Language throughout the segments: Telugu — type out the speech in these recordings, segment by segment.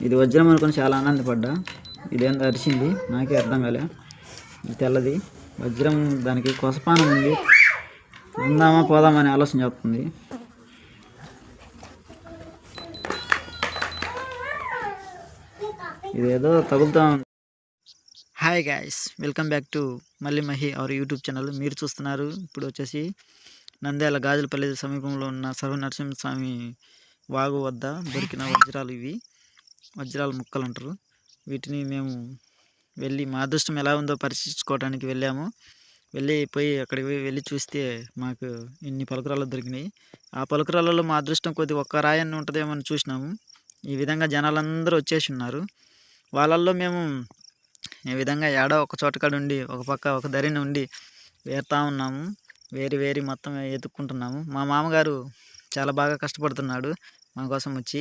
ఇది వజ్రం అనుకుని చాలా ఆనందపడ్డా. ఇదేందో అరిచింది. నాకే అర్థం కాలే. ఇది తెల్లది. వజ్రం దానికి కొసపానం ఉంది. ఉందామా పోదామా అని ఆలోచన చేస్తుంది. ఇదేదో తగులుతా ఉంది. Hi guys welcome back to మళ్ళీ మహి అవర్ యూట్యూబ్ ఛానల్ మీరు చూస్తున్నారు. ఇప్పుడు వచ్చేసి నంద్యాల గాజులపల్లి సమీపంలో ఉన్న సర్వ నరసింహస్వామి వాగు వద్ద దొరికిన వజ్రాలు ఇవి. వజ్రాల ముక్కలు అంటారు. వీటిని మేము వెళ్ళి మా అదృష్టం ఎలా ఉందో పరీక్షించుకోవడానికి వెళ్ళాము. వెళ్ళి పోయి అక్కడికి పోయి వెళ్ళి చూస్తే మాకు ఇన్ని పలుకురాళ్ళు దొరికినాయి. ఆ పలుకురాళ్ళలో మా అదృష్టం కొద్ది ఒక్క రాయన్ని ఉంటుందేమో అని చూసినాము. ఈ విధంగా జనాలందరూ వచ్చేసి ఉన్నారు. వాళ్ళల్లో మేము ఈ విధంగా ఏడో ఒక చోట కాడ ఉండి ఒక పక్క ఒక దరిని ఉండి వేరుతా ఉన్నాము. వేరి వేరి మొత్తం ఎత్తుక్కుంటున్నాము. మా మామగారు చాలా బాగా కష్టపడుతున్నాడు మా కోసం వచ్చి.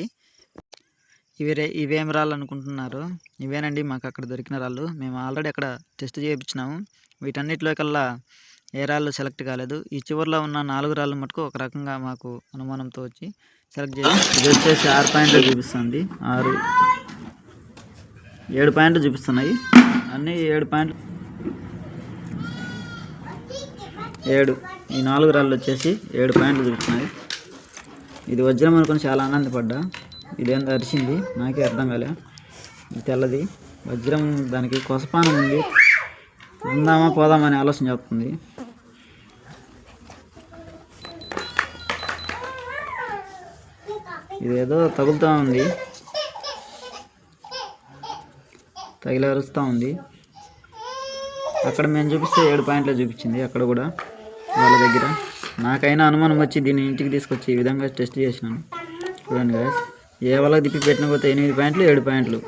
ఇవి రే ఇవేం రాళ్ళు అనుకుంటున్నారు ఇవేనండి మాకు అక్కడ దొరికిన రాళ్ళు. మేము ఆల్రెడీ అక్కడ టెస్ట్ చేయించినాము. వీటన్నిటిలో కల్లా ఏ రాళ్ళు సెలెక్ట్ కాలేదు. ఈ చివరిలో ఉన్న నాలుగు రాళ్ళు మటుకు ఒక రకంగా మాకు అనుమానంతో వచ్చి సెలెక్ట్ చేసి ఇది వచ్చేసి ఆరు పాయింట్లు చూపిస్తుంది. ఆరు ఏడు పాయింట్లు చూపిస్తున్నాయి. అన్నీ ఏడు పాయింట్లు. ఏడు ఈ నాలుగు రాళ్ళు వచ్చేసి ఏడు పాయింట్లు చూపిస్తున్నాయి. ఇది వజ్రం అనుకుని చాలా ఆనందపడ్డా. ఇదేందో అరిచింది. నాకే అర్థం కాలే. తెల్లది. వజ్రం దానికి కొసపానం ఉంది. ఉందామా పోదామా అని ఆలోచన చెప్తుంది ఇదేదో తగులుతూ ఉంది. తగిలరుస్తూ ఉంది. అక్కడ మేము చూపిస్తే ఏడు పాయింట్లు చూపించింది. అక్కడ కూడా వాళ్ళ దగ్గర. నాకైనా అనుమానం వచ్చి దీన్ని ఇంటికి తీసుకొచ్చి ఈ విధంగా టెస్ట్ చేసినాను. చూడండి guys. ఏ వాళ్ళకి తిప్పి పెట్టిన పోతే ఎనిమిది పాయింట్లు ఏడు పాయింట్లు.